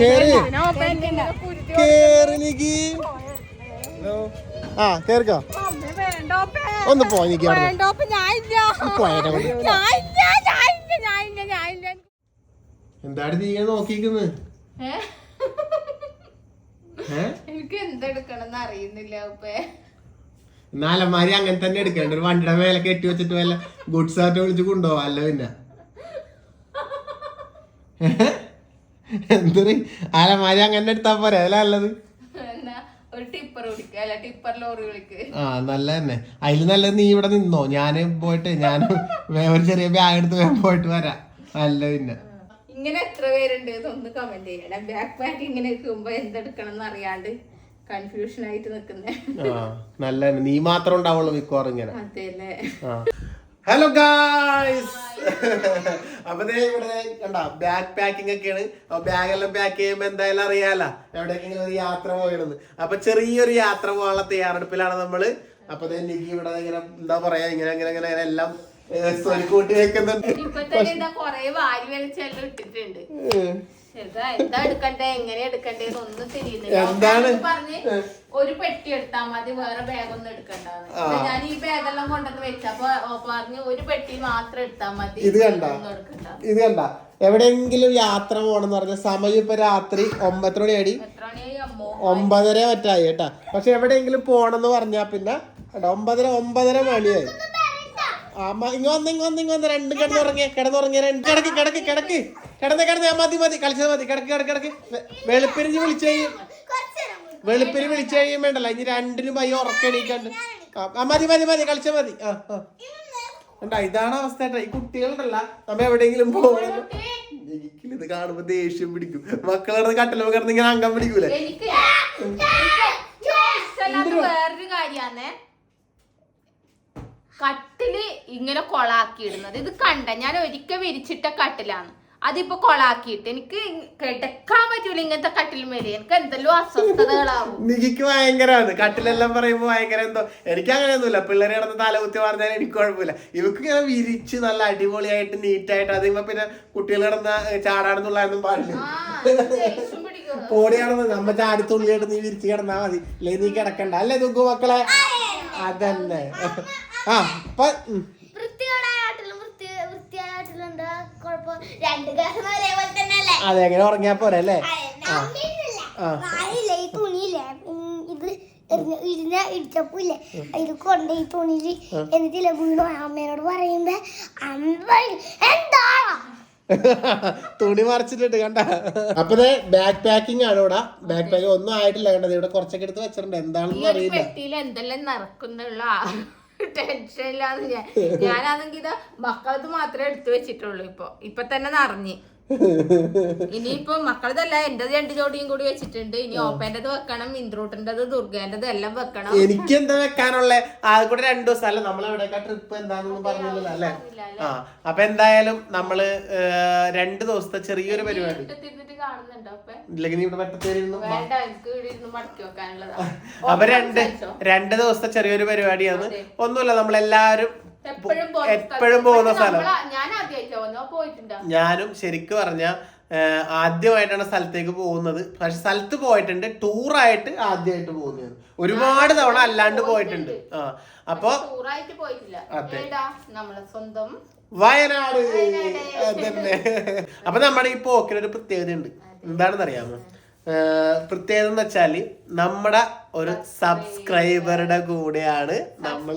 കേറി. ഞാൻ ഓപ്പൺ കേറി നിക്ക്. ആ കേറിക്കോ. ഒന്ന് പോ നിക്ക് അവിടെ. വേണ്ടോപ്പ് ഞാൻ ഇല്ല. പോയേനെ ഞാൻ ഞാൻ ഞാൻ ഞാൻ ഇല്ല എന്താണ് നീ നോക്കിക്കുന്നത് എനിക്ക് അറിയുന്നില്ല ഉപ്പേ അങ്ങനെ തന്നെ എടുക്കണ്ട. ഒരു വണ്ടിയുടെ മേലെ കെട്ടി വെച്ചിട്ട് വല്ല ഗുഡ്സ് ആയിട്ട് വിളിച്ച് കൊണ്ടുപോവാല്ലോ പിന്നെ. എന്തൊരു? ആലമാരി അങ്ങനെ എടുത്താ പോരെ. അതല്ല നല്ലത്? ഒരു ടിപ്പർ വിളിക്കുക അല്ല ടിപ്പർ ലോറി ആ നല്ല തന്നെ. അതിൽ നല്ലത് നീ ഇവിടെ നിന്നോ? ഞാൻ പോയിട്ട് ഞാൻ ഒരു ചെറിയ ബാഗ് എടുത്ത് വേഗം പോയിട്ട് വരാം. നല്ല പിന്നെ. ഇങ്ങനെ എത്ര പേരുണ്ട്? ഒന്ന് കമന്റ് ചെയ്യണം ബാക്ക് പാക്ക് ഇങ്ങനെ നിൽക്കുമ്പോ എന്തെടുക്കണം എന്ന് അറിയാണ്ട് കൺഫ്യൂഷൻ ആയിട്ട് നിക്കുന്നേ. നല്ല നീ മാത്രം ഉണ്ടാവുള്ളൂ മിക്കവാറും ഇങ്ങനെ. ഹലോ ഗായ്സ് അപ്പൊ ദേ ഇവിടെ കണ്ട ബാക്ക് പാക്കിംഗ് ഒക്കെയാണ്. അപ്പൊ ബാഗെല്ലാം പാക്ക് ചെയ്യുമ്പോ എന്തായാലും അറിയാലോ എവിടേക്കെങ്കിലും ഒരു യാത്ര പോയിരുന്നു അപ്പൊ ചെറിയൊരു യാത്ര പോകാനുള്ള തയ്യാറെടുപ്പിലാണ് നമ്മൾ. അപ്പൊ ദേ നിക്ക് ഇവിടെ ഇങ്ങനെ എന്താ പറയാ ഇങ്ങനെ ഇങ്ങനെ ഇങ്ങനെ ഇങ്ങനെ എല്ലാം സ്വരുക്കൂട്ടി വെക്കുന്നുണ്ട്. എന്താ എടുക്കണ്ടേ? എങ്ങനെ എടുക്കണ്ടേ ഒന്നും തിരിയുന്നില്ല. പറഞ്ഞ് ഒരു പെട്ടി എടുത്താൽ മതി വേറെ ബാഗ് ഒന്നും എടുക്കണ്ടാന്ന്. ഞാൻ ഈ ബാഗെല്ലാം കൊണ്ടുവന്ന് വെച്ചപ്പോ പറഞ്ഞു ഒരു പെട്ടി മാത്രം എടുത്താൽ മതി. ഇത് കണ്ട. ഇത് കണ്ട. എവിടെയെങ്കിലും യാത്ര പോകണമെന്ന് പറഞ്ഞ സമയം ഇപ്പൊ രാത്രി ഒമ്പത് മണി അടി ഒമ്പതര മറ്റായി കേട്ടാ. പക്ഷെ എവിടെയെങ്കിലും പോണെന്ന് പറഞ്ഞാ പിന്നെ ഒമ്പതര ഒമ്പതര മണിയായി. ഇങ്ങ ഇങ്ങ രണ്ട് വെളുപ്പിരിഞ്ഞ് വിളിച്ചു കഴിയും വെളുപ്പിന് വിളിച്ചു കഴിയും വേണ്ടല്ലോ ഇനി രണ്ടിനും പയ്യ ഉറക്കണീക്കണ്ട് ആ മതി മതി മതി കളിച്ചാ മതി ആ ഇതാണ് അവസ്ഥ ഈ കുട്ടികളുണ്ടല്ല നമ്മ എവിടെയെങ്കിലും പോകണം എനിക്കില്ല ഇത് കാണുമ്പോ ദേഷ്യം പിടിക്കും മക്കളോട് കട്ടലോ കിടന്ന് ഇങ്ങനെ അംഗം പിടിക്കൂലേ വേറൊരു കാര്യാന്നേ കട്ടിൽ ഇങ്ങനെ കൊളാക്കി കൊളാക്കിയിടുന്നത്. ഇത് കണ്ട ഞാൻ ഒരിക്കൽ വിരിച്ചിട്ട കട്ടിലാണ്. അതിപ്പോ കൊളാക്കിയിട്ട് എനിക്ക് കിടക്കാൻ പറ്റൂല ഇങ്ങനത്തെ കട്ടിൽ മേലെ. എനിക്ക് എന്തെല്ലോ അസ്വസ്ഥതകളാവും. നികിക്ക് ഭയങ്കരമാണ് കട്ടിലെല്ലാം പറയുമ്പോ ഭയങ്കര എന്തോ. എനിക്ക് അങ്ങനെയൊന്നുമില്ല. പിള്ളേരെ കിടന്ന് തലകുത്തി പറഞ്ഞാൽ എനിക്ക് കുഴപ്പമില്ല. ഇവക്ക് ഇങ്ങനെ വിരിച്ച് നല്ല അടിപൊളിയായിട്ട് നീറ്റായിട്ട് അതിപ്പോ പിന്നെ കുട്ടികൾ കിടന്ന ചാടാണെന്നുള്ളതൊന്നും പാടില്ല. എനിക്ക്. പോടിയാണെന്ന് നമ്മ ചാടിത്തുള്ളിയായിട്ട് നീ വിരിച്ച് കിടന്നാ മതി. അല്ലെ നീ കിടക്കണ്ട. അല്ലേ ദുഃഖ മക്കളെ? അതന്നെ. ആ അതെ എങ്ങനെ ഉറങ്ങിയാ പോരെ അല്ലേ? ഇരുന്ന ഇത് കൊണ്ട് ഈ എന്നിട്ടില്ല വീണു പറയുമ്പോ അമ്മ എന്താ തുണി മറിച്ചിട്ടുണ്ട് കണ്ട. അപ്പൊ ബാക്ക് പാക്കിംഗ് ആണ് ഇവിടെ. ബാക്ക് പാക്കിംഗ് ഒന്നും ആയിട്ടില്ല കണ്ടത്. ഇവിടെ കുറച്ചൊക്കെ എടുത്ത് വെച്ചിട്ടുണ്ട്. എന്താണെന്ന് അറിയില്ല. എന്തെല്ലാം നടക്കുന്നുള്ള ടെൻഷൻ ഇല്ലാന്ന് ഞാൻ ഞാനാണെങ്കിൽ ഇത് മക്കളത് മാത്രമേ എടുത്തു വെച്ചിട്ടുള്ളൂ ഇപ്പൊ. ഇപ്പൊ തന്നെ നിറഞ്ഞ്. ഇനിയിപ്പോ മക്കളതല്ല എന്റെ രണ്ട് ജോഡിയും കൂടി വെച്ചിട്ടുണ്ട്. ഇനി ഓപ്പേന്റെത് വെക്കണം ഇന്ദ്രൂട്ടിന്റത് ദുർഗേന്റത് എല്ലാം വെക്കണം. എനിക്ക് എന്താ വെക്കാനുള്ള ആകെ കൂടെ രണ്ടു ദിവസം. അല്ല എവിടെയൊക്കെ ട്രിപ്പ് എന്താണെന്ന് പറഞ്ഞത് അല്ലേ? ആ അപ്പൊ എന്തായാലും നമ്മൾ രണ്ടു ദിവസത്തെ ചെറിയൊരു പരിപാടി. ഇല്ലെങ്കിൽ നീ ഇവിടെ അപ്പൊ രണ്ട് രണ്ട് ദിവസത്തെ ചെറിയൊരു പരിപാടിയാണ്. ഒന്നുമില്ല നമ്മളെല്ലാരും എപ്പോഴും പോകുന്ന സ്ഥലം. ഞാനും ശരിക്കും പറഞ്ഞ ആദ്യമായിട്ടാണ് സ്ഥലത്തേക്ക് പോകുന്നത്. പക്ഷെ സ്ഥലത്ത് പോയിട്ടുണ്ട് ടൂറായിട്ട് ആദ്യമായിട്ട് പോകുന്നത്. ഒരുപാട് തവണ അല്ലാണ്ട് പോയിട്ടുണ്ട്. ആ അപ്പൊ അതെ. വയനാട്. അതന്നെ. അപ്പൊ നമ്മുടെ ഈ പോക്കിനൊരു പ്രത്യേകത ഉണ്ട് എന്താണെന്ന് അറിയാമോ പ്രത്യേകത എന്ന് വെച്ചാൽ നമ്മുടെ ഒരു സബ്സ്ക്രൈബറുടെ കൂടെയാണ് നമ്മൾ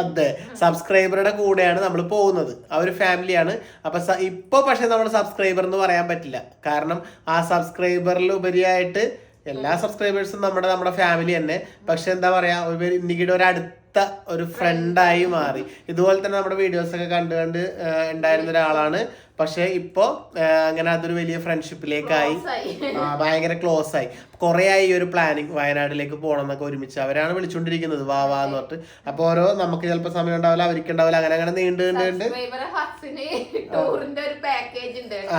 അതെ സബ്സ്ക്രൈബറുടെ കൂടെയാണ് നമ്മൾ പോകുന്നത്. ആ ഒരു ഫാമിലിയാണ്. അപ്പൊ ഇപ്പൊ പക്ഷെ നമ്മൾ സബ്സ്ക്രൈബർ എന്ന് പറയാൻ പറ്റില്ല. കാരണം ആ സബ്സ്ക്രൈബറിൽ ഉപരിയായിട്ട് എല്ലാ സബ്സ്ക്രൈബേഴ്സും നമ്മുടെ നമ്മുടെ ഫാമിലി തന്നെ. പക്ഷെ എന്താ പറയാ ഒരു ഇന്നിക്കിടെ ഒരു അടുത്ത ഒരു ഫ്രണ്ടായി മാറി. ഇതുപോലെ തന്നെ നമ്മുടെ വീഡിയോസ് ഒക്കെ കണ്ട് കണ്ട് ഉണ്ടായിരുന്ന ഒരാളാണ്. പക്ഷെ ഇപ്പോ അങ്ങനെ അതൊരു വലിയ ഫ്രണ്ട്ഷിപ്പിലേക്കായി ഭയങ്കര ക്ലോസ് ആയി. കുറെ ആയി ഒരു പ്ലാനിങ് വയനാട്ടിലേക്ക് പോകണം എന്നൊക്കെ ഒരുമിച്ച്. അവരാണ് വിളിച്ചുകൊണ്ടിരിക്കുന്നത് വാ വാ എന്ന് പറഞ്ഞിട്ട്. അപ്പൊ ഓരോ നമുക്ക് ചിലപ്പോൾ സമയം ഉണ്ടാവില്ല അവർക്ക് ഉണ്ടാവില്ല അങ്ങനെ അങ്ങനെ നീണ്ടുണ്ട്.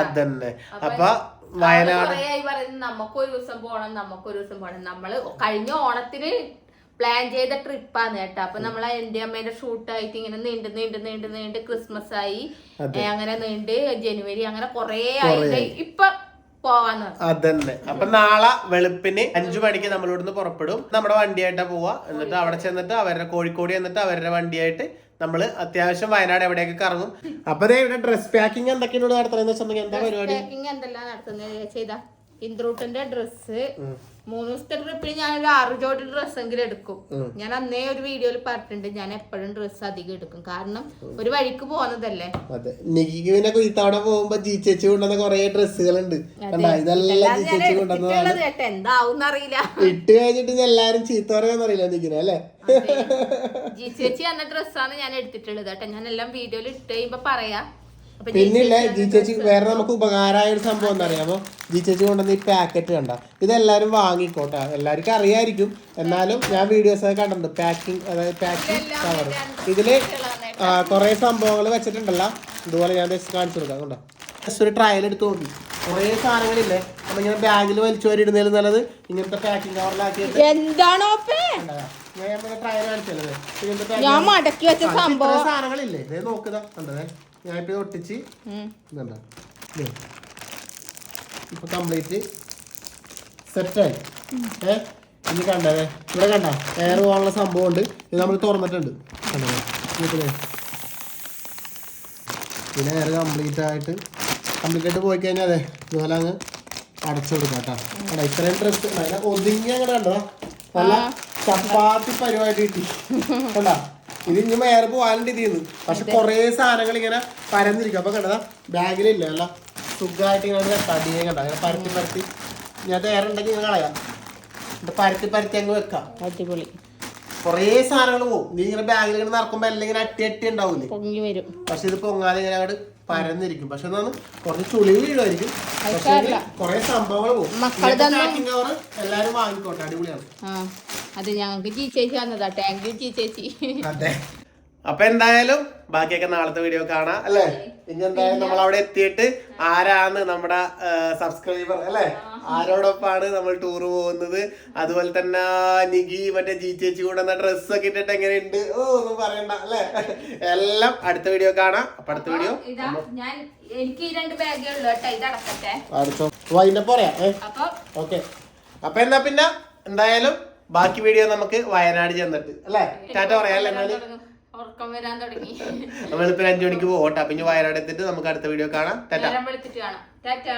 അതന്നെ. അപ്പൊ വയനാട് നമുക്കൊരു ദിവസം പോകണം നമുക്ക് ഒരു ദിവസം പോകണം നമ്മൾ കഴിഞ്ഞ ഓണത്തിന് പ്ലാൻ ചെയ്ത ട്രിപ്പാണ് കേട്ടോ. അപ്പൊ നമ്മൾ എന്റെ അമ്മേന്റെ ഷൂട്ടായിട്ട് ഇങ്ങനെ നീണ്ട് നീണ്ട് നീണ്ട് നീണ്ട് ക്രിസ്മസ് ആയി. അങ്ങനെ നീണ്ട് ജനുവരി അങ്ങനെ കൊറേ ആയി. ഇപ്പൊ. അതന്നെ. അപ്പൊ നാളെ വെളുപ്പിന് അഞ്ചു മണിക്ക് നമ്മളിവിടുന്ന് പുറപ്പെടും. നമ്മുടെ വണ്ടിയായിട്ടാ പോവാ. എന്നിട്ട് അവിടെ ചെന്നിട്ട് അവരുടെ കോഴിക്കോട് ചെന്നിട്ട് അവരുടെ വണ്ടിയായിട്ട് നമ്മൾ അത്യാവശ്യം വയനാട് എവിടെയൊക്കെ കറങ്ങും. അപ്പൊ ഇവിടെ ഡ്രസ് പാക്കിംഗ് എന്തൊക്കെയാണ് നടത്തുന്നത് എന്താ പരിപാടി? എന്തെല്ലാം നടത്തുന്നത് ചെയ്താ. ഇന്ദ്രൂട്ടന്റെ ഡ്രസ്സ് മൂന്ന് ദിവസത്തെ ട്രിപ്പിൽ ഞാൻ ഒരു ആറ് ജോഡി ഡ്രസ്സെങ്കിലും എടുക്കും. ഞാൻ അന്നേ ഒരു വീഡിയോയിൽ പറഞ്ഞിട്ടുണ്ട് ഞാൻ എപ്പോഴും ഡ്രസ്സ് അധികം എടുക്കും. കാരണം ഒരു വഴിക്ക് പോകുന്നതല്ലേ? അതെ. നികിക്ക് പിന്നെ ഇത്തവണ പോകുമ്പോ ജി ചേച്ചി കൊണ്ടുവന്ന കൊറേ ഡ്രസ്സുകൾ ഉണ്ട് ഇതെല്ലാം ജി ചേച്ചി എന്താവും അറിയില്ല ഇട്ട് കഴിഞ്ഞിട്ട് എല്ലാരും ചീത്ത പറയാന്ന് അറിയില്ല നിക്കിനെ അല്ലേ ജി ചേച്ചി എന്ന ഡ്രസ്സാണ് ഞാൻ എടുത്തിട്ടുള്ളത് കേട്ടോ. ഞാൻ എല്ലാം വീഡിയോയിൽ ഇട്ട് കഴിയുമ്പോ പറയാ. പിന്നില്ല ജി ചേച്ചി വേറെ നമുക്ക് ഉപകാരമായ ഒരു സംഭവം എന്താ അറിയാമോ? ജി ചേച്ചി കൊണ്ടുവന്ന ഈ പാക്കറ്റ് കണ്ട? ഇതെല്ലാരും വാങ്ങിക്കോട്ടെ. എല്ലാവർക്കും അറിയായിരിക്കും. എന്നാലും ഞാൻ വീഡിയോസ് ഒക്കെ കണ്ടിട്ടുണ്ട്. പാക്കിംഗ് അതായത് പാക്കിംഗ് കവർ ഇതിൽ കുറെ സംഭവങ്ങൾ വെച്ചിട്ടുണ്ടല്ലോ. ഇതുപോലെ ഞാൻ കാണിച്ചു കൊടുക്കാം. കണ്ടോ? ജസ്റ്റ് ഒരു ട്രയൽ എടുത്ത് നോക്കി. കുറേ സാധനങ്ങളില്ലേ? അപ്പൊ ഇങ്ങനെ ബാഗിൽ വലിച്ചു വരി ഇടുന്നതിൽ നല്ലത് ഇങ്ങനത്തെ പാക്കിംഗ് കവറിലാക്കി എന്താണോ? ഞാൻ ട്രയൽ കാണിച്ചല്ലേ? ഇങ്ങനത്തെ സാധനങ്ങളില്ലേ? ഇതേ. നോക്കുക കണ്ടതേ? ഞാനിപ്പോ ഒട്ടിച്ച്. ഇതുണ്ടോ? ഇപ്പൊ കംപ്ലീറ്റ് സെറ്റായി ഏ? ഇനി കണ്ടേ? ഇവിടെ കണ്ട? എയർ പോകാനുള്ള സംഭവം ഉണ്ട് ഇത് നമ്മൾ തുറന്നിട്ടുണ്ട്. കണ്ടേ. പിന്നെ എയർ കംപ്ലീറ്റ് ആയിട്ട് കംപ്ലീറ്റ് ആയിട്ട് പോയി കഴിഞ്ഞാൽ അതെ ഇതുപോലെ അങ്ങ് അടച്ചു കൊടുക്കാം കേട്ടോ. കണ്ടോ? ഇത്രയും ഡ്രസ് അതിനെ ഒതുങ്ങി അങ്ങനെ കണ്ടതാ നല്ല ചപ്പാത്തി പരിപാടി കിട്ടി. കണ്ടാ? ഇത് ഇനി വേറെ പോകാനുണ്ട് ഇതിന്ന്. പക്ഷെ കുറേ സാധനങ്ങൾ ഇങ്ങനെ പരന്നിരിക്കും. അപ്പൊ കണ്ടതാ ബാഗിലില്ല അല്ല സുഖമായിട്ട് ഇങ്ങനെ തടിയെ കണ്ട അങ്ങനെ പരത്തി പരത്തി. ഞാൻ വേറെ ഉണ്ടെങ്കിൽ ഇങ്ങനെ കളയാം. എന്നിട്ട് പരത്തി പരത്തി അങ്ങ് വെക്കാം. അടിപൊളി. കുറേ സാധനങ്ങൾ പോകും നീ ഇങ്ങനെ ബാഗിൽ ഇങ്ങനെ നടക്കുമ്പോ എല്ലാം ഇങ്ങനെ അട്ടി അട്ടി ഉണ്ടാവൂലേ പൊങ്ങി വരും. പക്ഷെ ഇത് പൊങ്ങാതെ ഇങ്ങനെ അങ്ങോട്ട് പരന്നിരിക്കും. പക്ഷെ എന്താണ്? കുറച്ച് ചുളി വീഴുമായിരിക്കും പക്ഷെ. കുറെ സംഭവങ്ങൾ പോകും. എല്ലാരും വാങ്ങിക്കോട്ടെ. അടിപൊളിയാണ്. അത് ഞങ്ങൾക്ക് ചീച്ചേച്ചി ചേച്ചി വന്നതാ താങ്ക് യു ചീച്ചേച്ചി ചേച്ചി അതെ. അപ്പൊ എന്തായാലും ബാക്കിയൊക്കെ നാളത്തെ വീഡിയോ കാണാം അല്ലേ? ഇനി എന്തായാലും നമ്മൾ അവിടെ എത്തിയിട്ട് ആരാണ് നമ്മുടെ സബ്സ്ക്രൈബർ അല്ലേ? ആരോടൊപ്പമാണ് നമ്മൾ ടൂർ പോകുന്നത്? അതുപോലെ തന്നെ നികി മറ്റേ ജി ചേച്ചി കൂടെ ഡ്രസ് ഒക്കെ ഇട്ടിട്ട് എങ്ങനെയുണ്ട്? ഓ ഒന്നും പറയണ്ട അല്ലേ? എല്ലാം അടുത്ത വീഡിയോ കാണാം. അപ്പൊ അടുത്ത വീഡിയോ എനിക്ക് രണ്ട് ബാഗേ ഉള്ളു കേട്ടോ. ഇത് അടക്കട്ടെ. പറയാം ഓക്കെ. അപ്പൊ എന്നാ പിന്നെ എന്തായാലും ബാക്കി വീഡിയോ നമുക്ക് വയനാട് ചെന്നിട്ട് അല്ലേ? ടാറ്റ പറയാം അല്ലേ എന്നാൽ? ഉറക്കം വരാൻ തുടങ്ങി. ഇപ്പൊ അഞ്ചു മണിക്ക് പോകട്ടെ പിന്നെ വയനാട് എത്തിയിട്ട് നമുക്ക് അടുത്ത വീഡിയോ കാണാം. ടാറ്റ. നേരം വെളുത്തിട്ട് കാണാം. ടാറ്റാ.